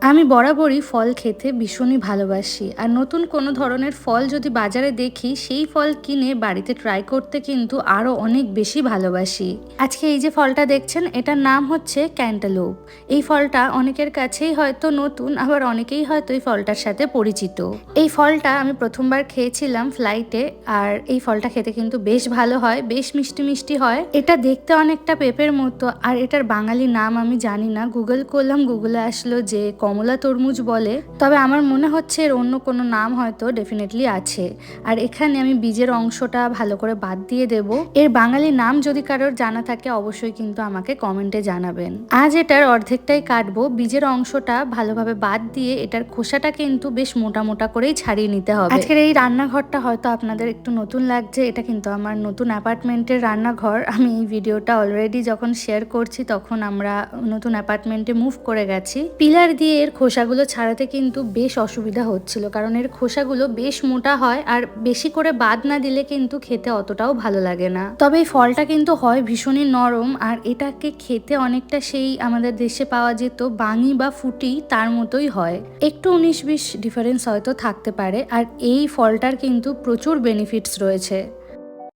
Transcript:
আমি বরাবরই ফল খেতে ভীষণই ভালোবাসি। আর নতুন কোনো ধরনের ফল যদি বাজারে দেখি, সেই ফল কিনে বাড়িতে ট্রাই করতে কিন্তু আরও অনেক বেশি ভালোবাসি। আজকে এই যে ফলটা দেখছেন, এটার নাম হচ্ছে ক্যান্টালুপ এই ফলটা অনেকের কাছেই হয়তো নতুন, আবার অনেকেই হয়তো এই ফলটার সাথে পরিচিত। এই ফলটা আমি প্রথমবার খেয়েছিলাম ফ্লাইটে আর এই ফলটা খেতে কিন্তু বেশ ভালো হয়, বেশ মিষ্টি মিষ্টি হয়। এটা দেখতে অনেকটা পেঁপের মতো, আর এটার বাঙালি নাম আমি জানি না। গুগল করলাম গুগলে আসলো যে কমলা তরমুজ বলে, তবে আমার মনে হচ্ছে এর অন্য কোনো নাম হয়তো ডেফিনেটলি আছে। আর এখানে আমি বীজের অংশটা ভালো করে বাদ দিয়ে দেব। এর বাঙালি নাম যদি কারোর জানা থাকে, অবশ্যই কিন্তু আমাকে কমেন্টে জানাবেন। আজ এটার অর্ধেকটাই কাটবো। বীজের অংশটা ভালোভাবে বাদ দিয়ে এটার খোসাটা কিন্তু বেশ মোটা মোটা করেই ছাড়িয়ে নিতে হবে। আজকের এই রান্নাঘরটা হয়তো আপনাদের একটু নতুন লাগছে। এটা কিন্তু আমার নতুন অ্যাপার্টমেন্টের রান্নাঘর। আমি এই ভিডিওটা অলরেডি যখন শেয়ার করছি, তখন আমরা নতুন অ্যাপার্টমেন্টে মুভ করে গেছি। পিলার দিয়ে এর খোসাগুলো ছাড়াতে কিন্তু বেশ অসুবিধা হচ্ছিল। কারণ এর খোসাগুলো বেশ মোটা হয় আর বেশি করে বাদ না দিলে কিন্তু খেতে অতটাও ভালো লাগে না। তবে এই ফলটা কিন্তু হয় ভীষণই নরম আর এটাকে খেতে অনেকটা সেই আমাদের দেশে পাওয়া যেত বাঙি বা ফুটি তার মতোই হয়। একটু উনিশ বিশ ডিফারেন্স হয়তো থাকতে পারে আর এই ফলটার কিন্তু প্রচুর বেনিফিটস রয়েছে।